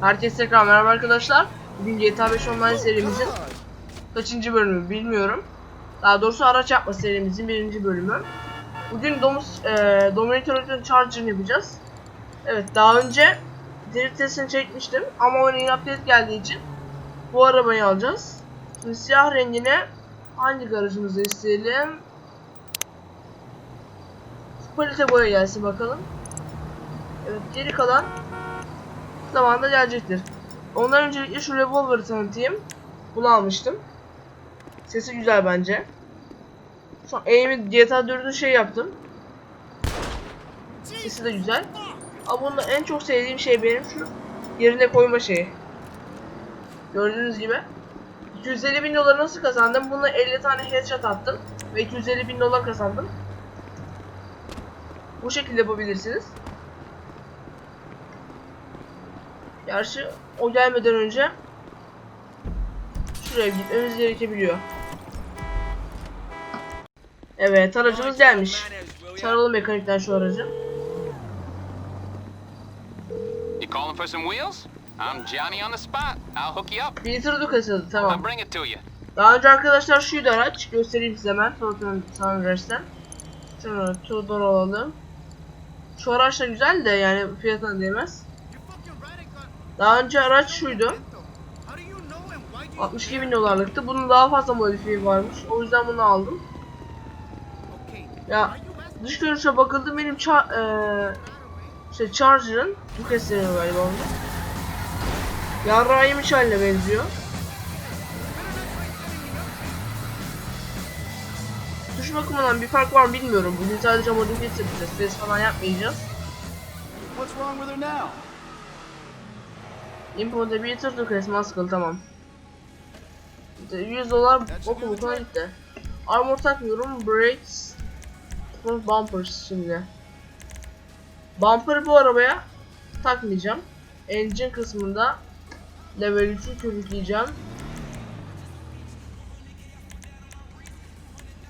Herkese tekrar merhaba arkadaşlar. Bugün GTA 5 Online serimizin kaçıncı bölümü bilmiyorum. Daha doğrusu araç yapma serimizin birinci bölümü. Bugün Domus, e, Dominator'un Charger'ını yapacağız. Evet daha önce drift testini çekmiştim ama oyuna yeni update geldiği için bu arabayı alacağız. Şimdi siyah rengine hangi garajımızda isteyelim? Palite boya gelsin bakalım. Evet geri kalan zamanda gelecektir. Ondan öncelikle şu revolver'ı tanıtayım. Bunu almıştım. Sesi güzel bence. Şu an aim'i GTA 4'ün şey yaptım. Sesi de güzel. Ama bunda en çok sevdiğim şey benim şu yerine koyma şeyi. Gördüğünüz gibi. 250 bin dolar nasıl kazandım? Buna 50 tane headshot attım. Ve 250 bin dolar kazandım. Bu şekilde yapabilirsiniz. Gerçi o gelmeden önce şuraya gitmemiz gerekebiliyor. Evet aracımız gelmiş. Çağıralım mekanikten şu aracı. You calling for some wheels? I'm Johnny on the spot. I'll hook you up. Kasası I'll tamam. bring it to you. Daha önce arkadaşlar şuydu araç. Göstereyim size hemen. Toyota'nın Sunrise Şunu Tudor alalım. Şu araç da güzel de yani fiyatına değmez. Daha önce araç şuydu. 62 bin dolarlıktı. Bunun daha fazla modifiye varmış. O yüzden bunu aldım. Ya dış görünüşe bakıldı benim ça eee şey Charger'ın bu keseri galiba onda. Yarrağı yemiş haline benziyor. Tuş bakımından bir fark var mı bilmiyorum. Bugün sadece modifiye yapacağız. Ses falan yapmayacağız. What's wrong with her now? Import'a bir yatırdık resmen sıkıntı tamam. İşte 100 dolar oku bokuna gitti. Armor takmıyorum. Brakes. Front bumpers şimdi. Bumper'ı bu arabaya takmayacağım. Engine kısmında level 3'ü körükleyeceğim.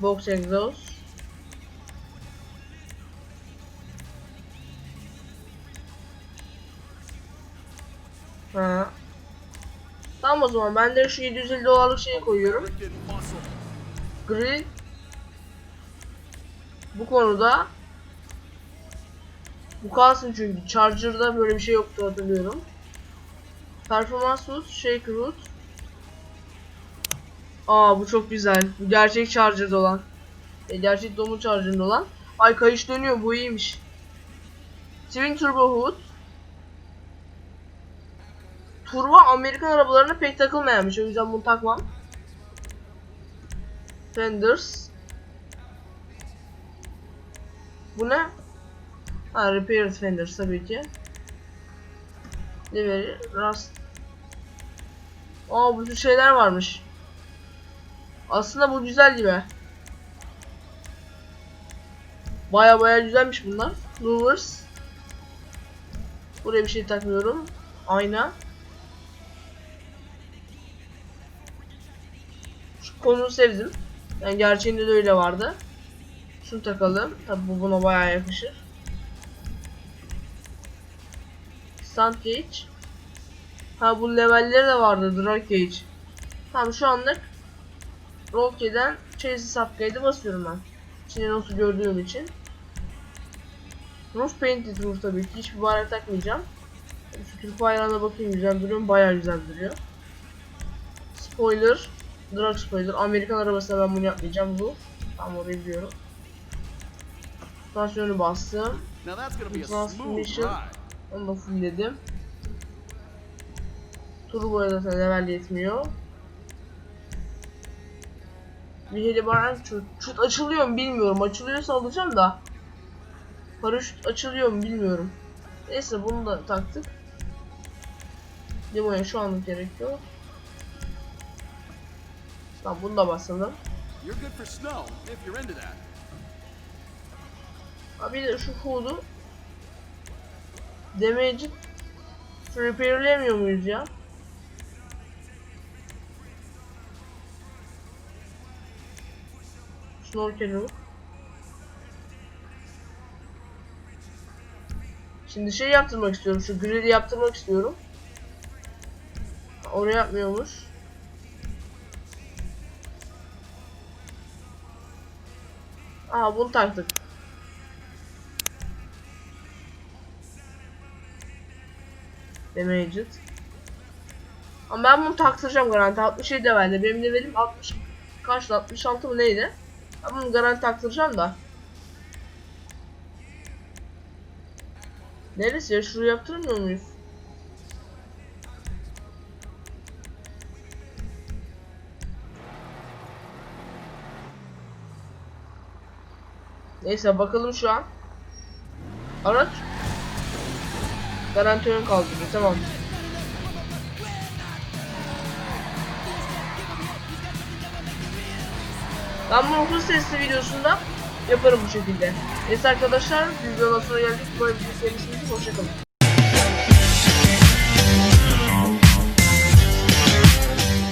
Box exhaust. Ha. Tamam o zaman ben de şu 750 dolarlık şeyi koyuyorum. Grill bu konuda bu kalsın çünkü Charger'da böyle bir şey yoktu hatırlıyorum. Performans root, shake root. Aa bu çok güzel. Bu gerçek Charger'da olan. E, gerçek Dom'un Charger'da olan. Ay kayış dönüyor bu iyiymiş. Twin Turbo Hood. Turbo Amerikan arabalarına pek takılmayanmış. O yüzden bunu takmam. Fenders. Bu ne? Ha Repaired Fenders tabii ki. Livery, Rust. Aa bu tür şeyler varmış. Aslında bu güzel gibi. Baya baya güzelmiş bunlar. Louvers. Buraya bir şey takmıyorum. Ayna. Konuyu sevdim. Yani gerçeğinde de öyle vardı. Şunu takalım. Tabi bu buna bayağı yakışır. Stand gauge. Ha bu levelleri de vardı. Drag gauge. Tamam şu anlık Roke'den Chassis Upgrade'e basıyorum ben. İçinde nasıl gördüğüm için. Roof Painted Roof tabii ki. Hiçbir bayrak takmayacağım. Şu Türk bayrağına bakayım güzel duruyor mu? Bayağı güzel duruyor. Spoiler. Drag spoiler. Amerikan arabasına ben bunu yapmayacağım bu. Tam orayı biliyorum. Stasyonu bastım. Transmission. Onu da fullledim. Turbo'ya zaten level yetmiyor. Bir helibaran çut, çut açılıyor mu bilmiyorum. Açılıyorsa alacağım da. Paraşüt açılıyor mu bilmiyorum. Neyse bunu da taktık. Demoya şu anlık gerekiyor. Tamam bunu da. Ha bir de şu hood'u Damage'i repairleyemiyor muyuz ya? Snorkel hood. Şimdi şey yaptırmak istiyorum. Şu grill'i yaptırmak istiyorum. oraya yapmıyormuş. Aha bunu taktık. Damaged. Ama ben bunu taktıracağım garanti. 67 levelde. Benim levelim 60 kaçtı? 66 mı neydi? Ben bunu garanti taktıracağım da. Neresi ya? Şurayı yaptırmıyor muyuz? Neyse bakalım şu an. Araç. Garanti ön kaldırıyor. Tamam. Ben bunu hız testi videosunda yaparım bu şekilde. Neyse arkadaşlar videodan sonra geldik. Böyle bir serisiniz. Hoşçakalın.